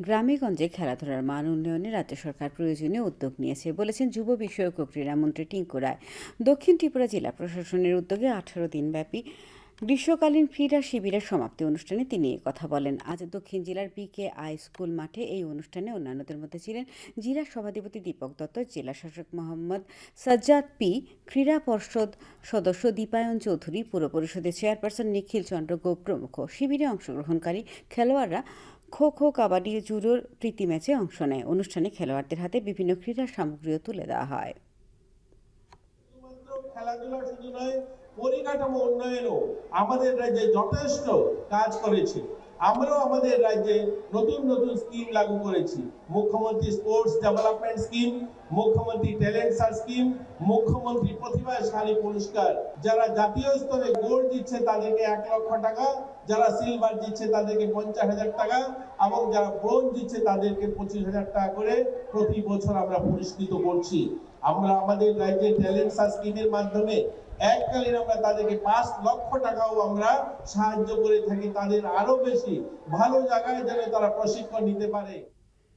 গ্রামে গঞ্জে খেলাধুলার মান উন্নয়নে রাজ্য সরকার প্রয়োজনীয় উদ্যোগ নিয়েছে বলেছেন যুব বিষয়ক ও ক্রীড়ামন্ত্রী টিঙ্কু রায়। দক্ষিণ ত্রিপুরা জেলা প্রশাসনের উদ্যোগে আঠারো দিনব্যাপী গ্রীষ্মকালীন ক্রীড়া শিবিরের সমাপ্তি অনুষ্ঠানে তিনি কথা বলেন। আজ দক্ষিণ জেলার বিকে আই স্কুল মাঠে এই অনুষ্ঠানে অন্যান্যদের মধ্যে ছিলেন জেলা সভাধিপতি দীপক দত্ত, জেলা শাসক মোহাম্মদ সাজ্জাদ পি, ক্রীড়া পর্ষদ সদস্য দীপায়ন চৌধুরী, পুর পরিষদের চেয়ারপারসন নিখিল চন্দ্র গোপ প্রমুখ। শিবিরে অংশগ্রহণকারী খেলোয়াড়রা খো খো কাবাডি জুডোর প্রীতি ম্যাচে অংশ নেয়। অনুষ্ঠানে খেলোয়াড়দের হাতে বিভিন্ন ক্রীড়া সামগ্রীও তুলে দেওয়া হয়। খেলাধুলা শুধু নয়, পরিকাঠামো উন্নয়নও আমাদের রাজ্যে যথেষ্ট কাজ করেছে। আমরাও আমাদের রাজ্যে নতুন নতুন স্কিম লাগু করেছি। মুখ্যমন্ত্রী স্পোর্টস ডেভেলপমেন্ট স্কিম মুখ্যমন্ত্রী ট্যালেন্ট সার্চ স্কিম মুখ্যমন্ত্রী প্রতিভাশালী পুরস্কার। যারা জাতীয় স্তরে গোল্ড দিচ্ছে তাদেরকে এক লক্ষ টাকা, যারা সিলভার দিচ্ছে তাদেরকে পঞ্চাশ হাজার টাকা, এবং যারা ব্রোঞ্জ দিচ্ছে তাদেরকে পঁচিশ হাজার টাকা করে প্রতি বছর আমরা পুরস্কৃত করছি। আমরা আমাদের রাজ্যে ট্যালেন্ট সার্চ স্কিমের মাধ্যমে এককালীন আমরা তাদেরকে পাঁচ লক্ষ টাকাও আমরা সাহায্য করে থাকি, তাদের আরও বেশি। ভালো জায়গায় যেন তারা প্রশিক্ষণ নিতে পারে।